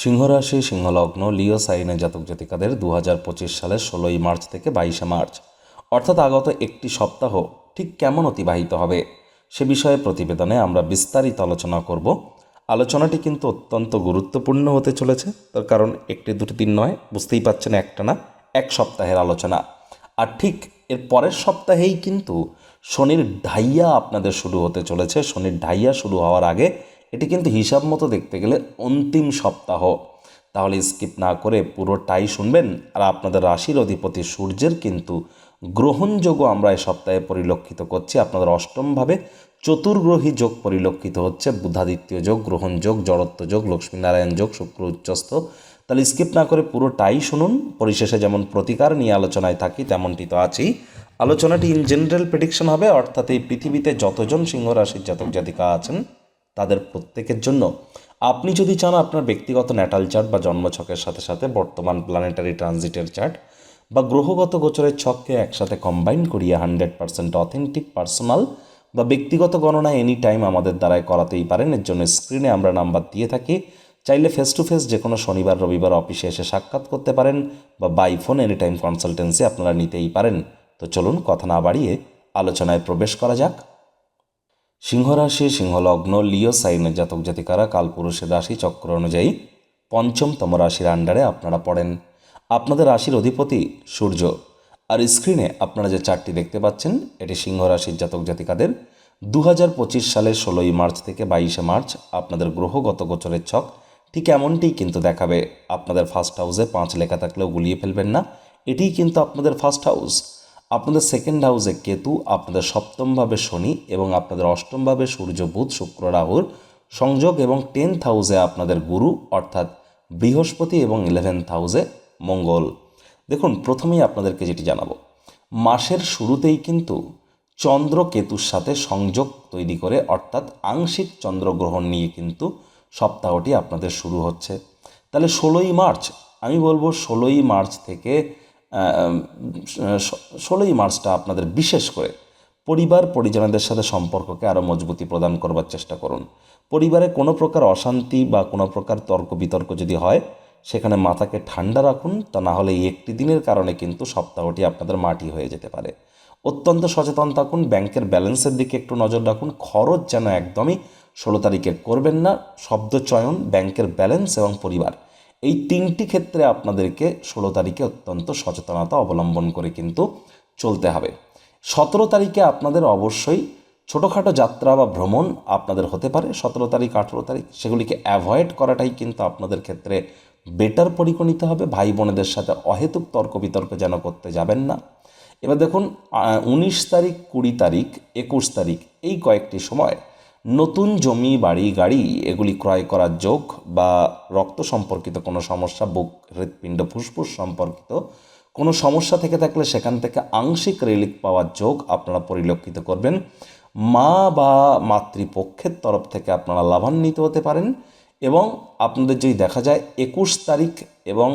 সিংহরাশি, সিংহলগ্ন, লিও, সাইনে জাতক জাতিকাদের দু হাজার পঁচিশ সালের ষোলোই মার্চ থেকে বাইশে মার্চ। অর্থাৎ আগত একটি সপ্তাহ ঠিক কেমন অতিবাহিত হবে সে বিষয়ে প্রতিবেদনে আমরা বিস্তারিত আলোচনা করব। আলোচনাটি কিন্তু অত্যন্ত গুরুত্বপূর্ণ হতে চলেছে। তার কারণ একটি, দুটি দিন নয়, বুঝতেই পাচ্ছেন একটা না, এক সপ্তাহের আলোচনা। আর ঠিক এর পরের সপ্তাহেই কিন্তু শনির ঢাইয়া আপনাদের শুরু হতে চলেছে। শনির ঢাইয়া শুরু হওয়ার আগে এটি কিন্তু হিসাব মতো দেখতে গেলে অন্তিম সপ্তাহ। তাহলে স্কিপ না করে পুরোটাই শুনবেন আর আপনাদের রাশির অধিপতি সূর্যের কিন্তু গ্রহণযোগও আমরা এই সপ্তাহে পরিলক্ষিত করছি। আপনাদের অষ্টমভাবে চতুর্গ্রহী যোগ পরিলক্ষিত হচ্ছে। বুধাদিত্য যোগ, গ্রহণ যোগ, জড়ত্ব যোগ, লক্ষ্মীনারায়ণ যোগ, শুক্র উচ্চস্থ। তাহলে স্কিপ না করে পুরোটাই শুনুন। পরিশেষে যেমন প্রতিকার নিয়ে আলোচনায় থাকি, তেমনটি তো আছেই। আলোচনাটি ইন জেনারেল প্রেডিকশন হবে, অর্থাৎ এই পৃথিবীতে যতজন সিংহ রাশির জাতক জাতিকা আছেন তাদের প্রত্যেকের জন্য। আপনি যদি চান আপনার ব্যক্তিগত ন্যাটাল চার্ট বা জন্মছকের সাথে সাথে বর্তমান প্ল্যানেটারি ট্রানজিটের চার্ট বা গ্রহগত গোচরের ছককে একসাথে কম্বাইন করিয়ে হান্ড্রেড পার্সেন্ট অথেন্টিক পার্সোনাল বা ব্যক্তিগত গণনা এনি টাইম আমাদের দ্বারাই করাতেই পারেন, এর জন্য স্ক্রিনে আমরা নাম্বার দিয়ে থাকি। চাইলে ফেস টু ফেস যে কোনো শনিবার, রবিবার অফিসে এসে সাক্ষাৎ করতে পারেন বা by phone any time consultancy আপনারা নিতেই পারেন। তো চলুন কথা না বাড়িয়ে আলোচনায় প্রবেশ করা যাক। সিংহরাশি, সিংহলগ্ন, লিও সাইনের জাতক জাতিকারা কালপুরুষের রাশি চক্র অনুযায়ী পঞ্চমতম রাশির আন্ডারে আপনারা পড়েন। আপনাদের রাশির অধিপতি সূর্য। আর স্ক্রিনে আপনারা যে চারটি দেখতে পাচ্ছেন, এটি সিংহ রাশির জাতক জাতিকাদের। দু হাজার পঁচিশ সালের ষোলোই মার্চ থেকে বাইশে মার্চ আপনাদের গ্রহগত গোচরের ছক ঠিক এমনটিই কিন্তু দেখাবে। আপনাদের ফার্স্ট হাউসে পাঁচ লেখা থাকলেও গুলিয়ে ফেলবেন না। এটিই কিন্তু আপনাদের ফার্স্ট হাউস আপনাদের সেকেন্ড হাউসে কেতু, আপনাদের সপ্তমভাবে শনি এবং আপনাদের অষ্টমভাবে সূর্য, বুধ, শুক্র, রাহুর সংযোগ এবং টেন্থ হাউসে আপনাদের গুরু অর্থাৎ বৃহস্পতি এবং ইলেভেন্থ হাউসে মঙ্গল। দেখুন, প্রথমেই আপনাদেরকে যেটি জানাব, মাসের শুরুতেই কিন্তু চন্দ্র কেতুর সাথে সংযোগ তৈরি করে অর্থাৎ আংশিক চন্দ্রগ্রহণ নিয়ে কিন্তু সপ্তাহটি আপনাদের শুরু হচ্ছে। তাহলে ষোলোই মার্চ, আমি বলব ষোলোই মার্চ থেকে ষোলোই মার্চটা আপনাদের বিশেষ করে পরিবার পরিজনদের সাথে সম্পর্ককে আরও মজবুতি প্রদান করবার চেষ্টা করুন। পরিবারে কোনো প্রকার অশান্তি বা কোনো প্রকার তর্ক বিতর্ক যদি হয়, সেখানে মাথাকে ঠান্ডা রাখুন, তা না হলে এই একটি দিনের কারণে কিন্তু সপ্তাহটি আপনাদের মাটি হয়ে যেতে পারে। অত্যন্ত সচেতন থাকুন, ব্যাংকের ব্যালেন্সের দিকে একটু নজর রাখুন, খরচ যেন একদমই ষোলো তারিখে করবেন না, শব্দ চয়ন, ব্যাংকের ব্যালেন্স এবং পরিবার। এই তিনটি ক্ষেত্রে আপনাদেরকে ষোলো তারিখে অত্যন্ত সচেতনতা অবলম্বন করে কিন্তু চলতে হবে। সতেরো তারিখে আপনাদের অবশ্যই ছোটোখাটো যাত্রা বা ভ্রমণ আপনাদের হতে পারে। সতেরো তারিখ, আঠেরো তারিখ সেগুলিকে অ্যাভয়েড করাটাই কিন্তু আপনাদের ক্ষেত্রে বেটার পরিগণিত হবে। ভাই বোনেদের সাথে অহেতুক তর্ক বিতর্ক যেন করতে যাবেন না। এবার দেখুন উনিশ তারিখ, কুড়ি তারিখ, একুশ তারিখ এই কয়েকটি সময় নতুন জমি, বাড়ি, গাড়ি, এগুলি ক্রয় করার যোগ বা রক্ত সম্পর্কিত কোনো সমস্যা, বুক, হৃৎপিণ্ড, ফুসফুস সম্পর্কিত কোনো সমস্যা থেকে থাকলে সেখান থেকে আংশিক রিলিফ পাওয়ার যোগ আপনারা পরিলক্ষিত করবেন। মা বা মাতৃপক্ষের তরফ থেকে আপনারা লাভান্বিত হতে পারেন এবং আপনাদের যদি দেখা যায় একুশ তারিখ এবং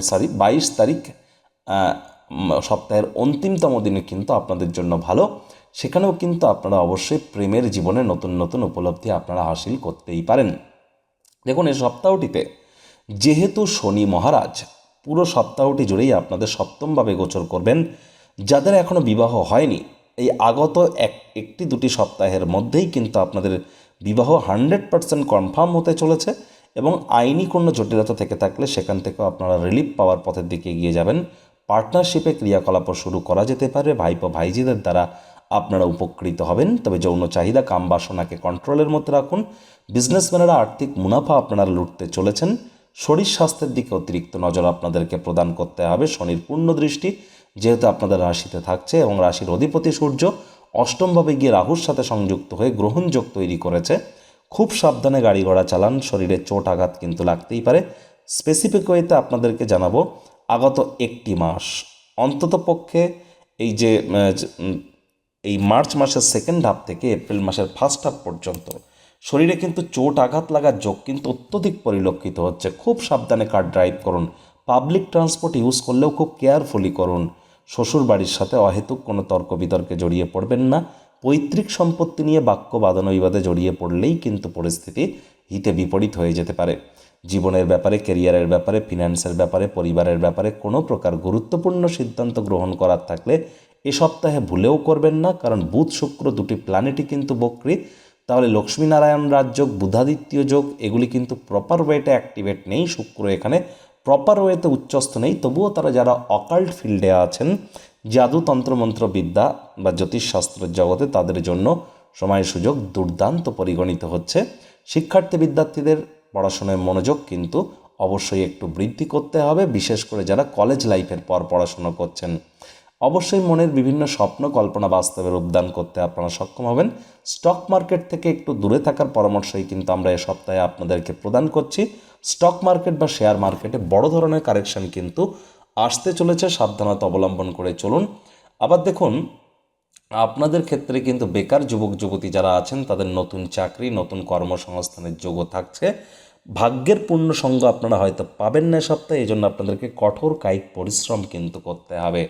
সরি বাইশ তারিখ সপ্তাহের অন্তিমতম দিনে কিন্তু আপনাদের জন্য ভালো। সেখানেও কিন্তু আপনারা অবশ্যই প্রেমের জীবনে নতুন নতুন উপলব্ধি আপনারা হাসিল করতেই পারেন। দেখুন, এই সপ্তাহটিতে যেহেতু শনি মহারাজ, পুরো সপ্তাহটি জুড়েই আপনাদের সপ্তমভাবে গোচর করবেন। যাদের এখনও বিবাহ হয়নি, এই আগত এক, একটি, দুটি সপ্তাহের মধ্যেই কিন্তু আপনাদের বিবাহ হান্ড্রেড পার্সেন্ট কনফার্ম হতে চলেছে এবং আইনি কোনো জটিলতা থেকে থাকলে সেখান থেকেও আপনারা রিলিফ পাওয়ার পথের দিকে এগিয়ে যাবেন। পার্টনারশিপে ক্রিয়াকলাপ শুরু করা যেতে পারে। ভাইপো, ভাইজিদের দ্বারা আপনারা উপকৃত হবেন। তবে যৌন চাহিদা, কাম বাসনাকে কন্ট্রোলের মধ্যে রাখুন। বিজনেসম্যানেরা আর্থিক মুনাফা আপনারা লুটতে চলেছেন। শরীর স্বাস্থ্যের দিকে অতিরিক্ত নজর আপনাদেরকে প্রদান করতে হবে। শনির পূর্ণ দৃষ্টি যেহেতু আপনাদের রাশিতে থাকছে এবং রাশির অধিপতি সূর্য অষ্টমভাবে গিয়ে রাহুর সাথে সংযুক্ত হয়ে গ্রহণযোগ তৈরি করেছে। খুব সাবধানে গাড়ি ঘোড়া চালান। শরীরে চোট আঘাত কিন্তু লাগতেই পারে। স্পেসিফিক ওয়েতে আপনাদেরকে জানাব, আগত একটি মাস অন্তত পক্ষে এই যে এই মার্চ মাসের সেকেন্ড হাফ থেকে এপ্রিল মাসের ফার্স্ট হাফ পর্যন্ত শরীরে কিন্তু চোট আঘাত লাগার যোগ কিন্তু অত্যধিক পরিলক্ষিত হচ্ছে। খুব সাবধানে কার ড্রাইভ করুন পাবলিক ট্রান্সপোর্ট ইউজ করলেও খুব কেয়ারফুলি করুন। শ্বশুর বাড়ির সাথে অহেতুক কোনো তর্ক বিতর্কে জড়িয়ে পড়বেন না। পৈতৃক সম্পত্তি নিয়ে বাক্য বাদনবিবাদে জড়িয়ে পড়লেই কিন্তু পরিস্থিতি হিতে বিপরীত হয়ে যেতে পারে। জীবনের ব্যাপারে কেরিয়ারের ব্যাপারে ফিনান্সের ব্যাপারে, পরিবারের ব্যাপারে কোনো প্রকার গুরুত্বপূর্ণ সিদ্ধান্ত গ্রহণ করার থাকলে এ সপ্তাহে ভুলেও করবেন না, কারণ বুধ শুক্র দুটি প্ল্যানেটই কিন্তু বক্রি। তাহলে লক্ষ্মীনারায়ণ রাজযোগ বুধাদিত্য যোগ, এগুলি কিন্তু প্রপার ওয়েতে অ্যাক্টিভেট নেই, শুক্র এখানে প্রপার ওয়েতে উচ্চস্থ নেই। তবুও তারা যারা অকাল্ট ফিল্ডে আছেন, জাদু তন্ত্রমন্ত্র বিদ্যা বা জ্যোতিষশাস্ত্রের জগতে তাদের জন্য সময় সুযোগ দুর্দান্ত পরিগণিত হচ্ছে। শিক্ষার্থী বিদ্যার্থীদের পড়াশোনায় মনোযোগ কিন্তু অবশ্যই একটু বৃদ্ধি করতে হবে, বিশেষ করে যারা কলেজ লাইফের পর পড়াশোনা করছেন। অবশ্যই মনের বিভিন্ন স্বপ্ন কল্পনা বাস্তবে রূপদান করতে আপনারা সক্ষম হবেন। স্টক মার্কেট থেকে একটু দূরে থাকার পরামর্শই কিন্তু আমরা এ সপ্তাহে আপনাদেরকে প্রদান করছি। স্টক মার্কেট বা শেয়ার মার্কেটে বড় ধরনের কারেকশন কিন্তু আসতে চলেছে, সাবধানতা অবলম্বন করে চলুন। আবার দেখুন, আপনাদের ক্ষেত্রে কিন্তু বেকার যুবক, যুবতী যারা আছেন, তাদের নতুন চাকরি, নতুন কর্মসংস্থানের যোগও থাকছে। ভাগ্যের পূর্ণ সঙ্গ আপনারা হয়তো পাবেন না সপ্তাহে এই জন্য আপনাদেরকে কঠোর কায়িক পরিশ্রম কিন্তু করতে হবে।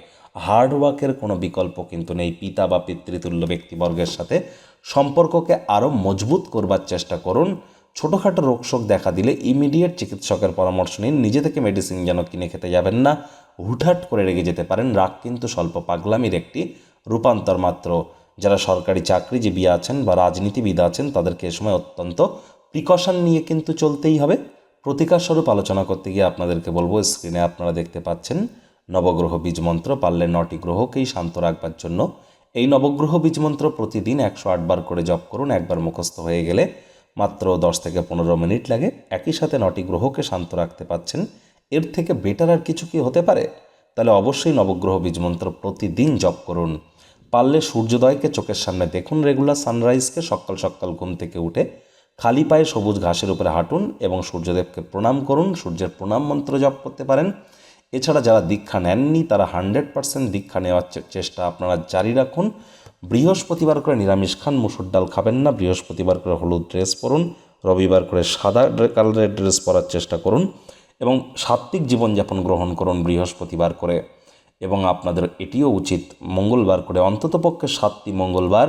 হার্ড ওয়ার্কের কোনো বিকল্প কিন্তু নেই। পিতা বা পিতৃতুল্য ব্যক্তিবর্গের সাথে সম্পর্ককে আরও মজবুত করবার চেষ্টা করুন। ছোটোখাটো রোগশোক দেখা দিলে ইমিডিয়েট চিকিৎসকের পরামর্শ নিন। নিজে থেকে মেডিসিন যেন কিনে খেতে যাবেন না। হুটহাট করে রেগে যেতে পারেন। রাগ কিন্তু স্বল্প পাগলামির একটি রূপান্তর মাত্র। যারা সরকারি চাকরিজীবী আছেন বা রাজনীতিবিদ আছেন, তাদেরকে এ সময় অত্যন্ত প্রিকশন নিয়ে কিন্তু চলতেই হবে। প্রতিকার স্বরূপ আলোচনা করতে গিয়ে আপনাদেরকে বলব স্ক্রিনে আপনারা দেখতে পাচ্ছেন। নবগ্রহ বীজ মন্ত্র পারলে নটি গ্রহকেই শান্ত রাখবার জন্য। এই নবগ্রহ বীজ মন্ত্র প্রতিদিন একশো আটবার করে জপ করুন, একবার মুখস্থ হয়ে গেলে মাত্র দশ থেকে পনেরো মিনিট লাগে। একই সাথে নটি গ্রহকে শান্ত রাখতে পাচ্ছেন। এর থেকে বেটার আর কিছু কি হতে পারে? তাহলে অবশ্যই নবগ্রহ বীজ মন্ত্র প্রতিদিন জপ করুন। পারলে সূর্যোদয়কে চোখের সামনে দেখুন, রেগুলার সানরাইজকে সকাল সকাল ঘুম থেকে উঠে খালি পায়ে সবুজ ঘাসের উপরে হাঁটুন এবং সূর্যদেবকে প্রণাম করুন। সূর্যের প্রণাম মন্ত্র জপ করতে পারেন। এছাড়া যারা দীক্ষা নেননি, তারা হান্ড্রেড পার্সেন্ট দীক্ষা নেওয়ার চেষ্টা আপনারা জারি রাখুন। বৃহস্পতিবার করে নিরামিষ খান, মুসুর ডাল খাবেন না। বৃহস্পতিবার করে হলুদ ড্রেস পরুন। রবিবার করে সাদা কালারের ড্রেস পরার চেষ্টা করুন এবং সাত্ত্বিক জীবনযাপন গ্রহণ করুন বৃহস্পতিবার করে। এবং আপনাদের এটিও উচিত, মঙ্গলবার করে অন্ততপক্ষে সাতটি মঙ্গলবার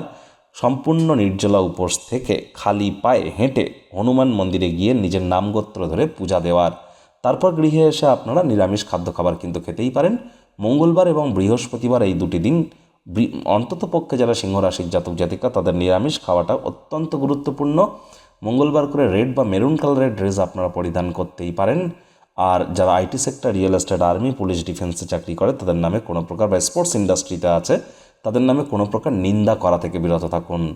সম্পূর্ণ নির্জলা উপোস থেকে খালি পায়ে হেঁটে হনুমান মন্দিরে গিয়ে নিজের নামগোত্র ধরে পূজা দেওয়ার তারপর গৃহে এসে আপনারা নিরামিষ খাদ্য খাবার কিন্তু খেতেই পারেন। মঙ্গলবার এবং বৃহস্পতিবার এই দুটি দিন বৃ- অন্ততপক্ষে যারা সিংহ রাশির জাতক জাতিকা, তাদের নিরামিষ খাওয়াটা অত্যন্ত গুরুত্বপূর্ণ। মঙ্গলবার করে রেড বা মেরুন কালারের ড্রেস আপনারা পরিধান করতেই পারেন। আর যারা IT sector, real estate, army, police, ডিফেন্সে চাকরি করে, তাদের নামে কোনো প্রকার বা স্পোর্টস ইন্ডাস্ট্রিতে আছে, তাদের নামে কোনো প্রকার নিন্দা করা থেকে বিরত থাকুন।